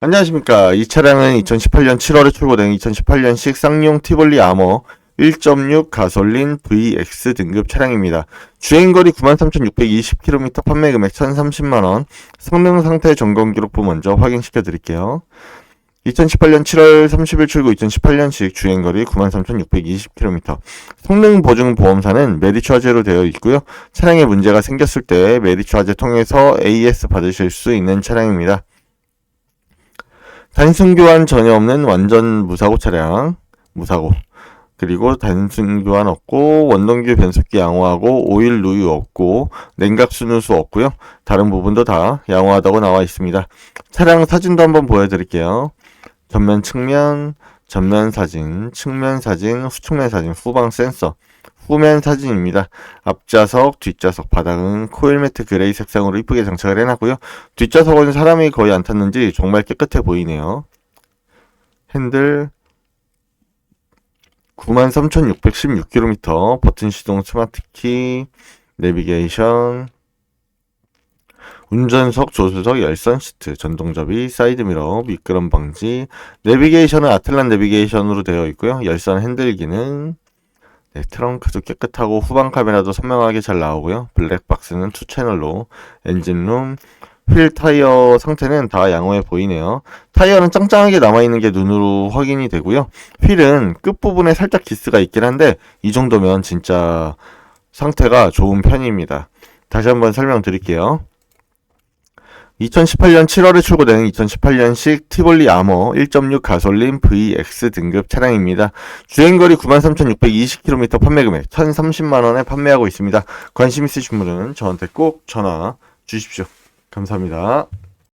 안녕하십니까. 이 차량은 2018년 7월에 출고된 2018년식 쌍용 티볼리 아머 1.6 가솔린 VX 등급 차량입니다. 주행거리 93,620km, 판매 금액 1,030만원, 성능 상태 점검 기록부 먼저 확인시켜 드릴게요. 2018년 7월 30일 출고 2018년식 주행거리 93,620km. 성능 보증 보험사는 메디추아제로 되어 있고요. 차량에 문제가 생겼을 때 메디추아제 통해서 AS 받으실 수 있는 차량입니다. 단순 교환 전혀 없는 완전 무사고 차량, 무사고. 그리고 단순 교환 없고 원동기 변속기 양호하고 오일 누유 없고 냉각 순누수 없고요. 다른 부분도 다 양호하다고 나와 있습니다. 차량 사진도 한번 보여드릴게요. 전면 측면, 전면 사진, 측면 사진, 후측면 사진, 후방 센서, 후면 사진입니다. 앞좌석, 뒷좌석 바닥은 코일 매트 그레이 색상으로 이쁘게 장착을 해놨고요. 뒷좌석은 사람이 거의 안 탔는지 정말 깨끗해 보이네요. 핸들 93,616km 버튼 시동 스마트키 내비게이션 운전석, 조수석, 열선 시트, 전동접이, 사이드미러, 미끄럼 방지, 내비게이션은 아틀란 내비게이션으로 되어 있고요. 열선 핸들 기능, 네, 트렁크도 깨끗하고 후방 카메라도 선명하게 잘 나오고요. 블랙박스는 투 채널로, 엔진룸, 휠 타이어 상태는 다 양호해 보이네요. 타이어는 짱짱하게 남아있는 게 눈으로 확인이 되고요. 휠은 끝부분에 살짝 기스가 있긴 한데 이 정도면 진짜 상태가 좋은 편입니다. 다시 한번 설명드릴게요. 2018년 7월에 출고된 2018년식 티볼리 아머 1.6 가솔린 VX 등급 차량입니다. 주행거리 93,620km 판매 금액 1,030만원에 판매하고 있습니다. 관심 있으신 분은 저한테 꼭 전화 주십시오. 감사합니다.